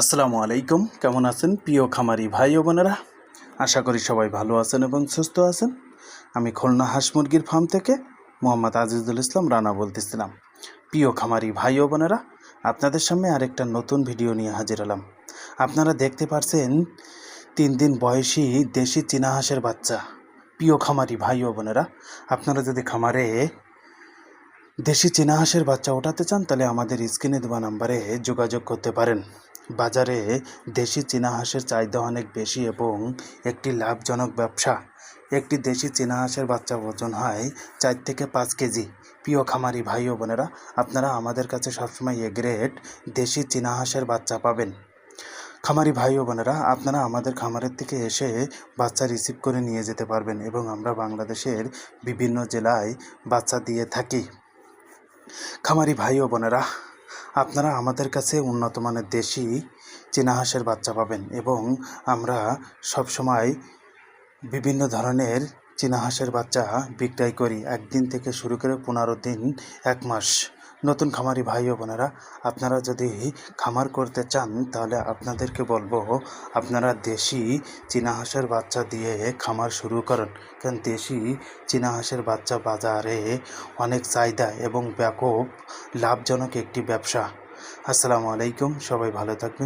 আসসালামু আলাইকুম। কেমন আছেন? প্রিয় খামারি ভাই ও বোনেরা? আশা করি সবাই ভালো আছেন এবং সুস্থ আছেন। আমি খুলনা হাঁস মুরগির ফার্ম থেকে মোহাম্মদ আজিজুল ইসলাম রানা বলতেছিলাম। প্রিয় খামারি ভাই ও বোনেরা, আপনাদের সামনে আরেকটা নতুন ভিডিও নিয়ে হাজির হলাম। আপনারা দেখতে পারছেন, তিন দিন বয়সী দেশি চীনা হাঁসের বাচ্চা। প্রিয় খামারি ভাই ও বোনেরা, আপনারা যদি খামারে দেশি চীনা হাঁসের বাচ্চা ওঠাতে চান, তাহলে আমাদের স্ক্রিনে দেওয়া নাম্বারে যোগাযোগ করতে পারেন। বাজারে দেশি চীনা হাঁসের চাহিদা অনেক বেশি এবং একটি লাভজনক ব্যবসা। একটি দেশি চীনা হাঁসের বাচ্চা ওজন হয় চার থেকে পাঁচ কেজি। প্রিয় খামারি ভাই ও বোনেরা, আপনারা আমাদের কাছে সবসময় এ গ্রেড দেশি চীনা হাঁসের বাচ্চা পাবেন। খামারি ভাই ও বোনেরা, আপনারা আমাদের খামারের থেকে এসে বাচ্চা রিসিভ করে নিয়ে যেতে পারবেন এবং আমরা বাংলাদেশের বিভিন্ন জেলায় বাচ্চা দিয়ে থাকি। খামারি ভাই ও বোনেরা আপনারা আমাদের কাছে উন্নত মানের দেশি চীনা হাঁসের বাচ্চা পাবেন এবং আমরা সব সময় বিভিন্ন ধরনের চীনা হাঁসের বাচ্চা বিক্রয় করি। একদিন থেকে শুরু করে পনেরো দিন, এক মাস। নতুন খামারি ভাই ও বোনেরা, আপনারা যদি খামার করতে চান, তাহলে আপনাদেরকে বলব, আপনারা দেশি চীনা হাঁসের বাচ্চা দিয়ে খামার শুরু করুন। কারণ দেশি চীনা হাঁসের বাচ্চা বাজারে অনেক চাহিদা এবং ব্যাপক লাভজনক একটি ব্যবসা। আসসালামু আলাইকুম সবাই ভালো থাকবেন।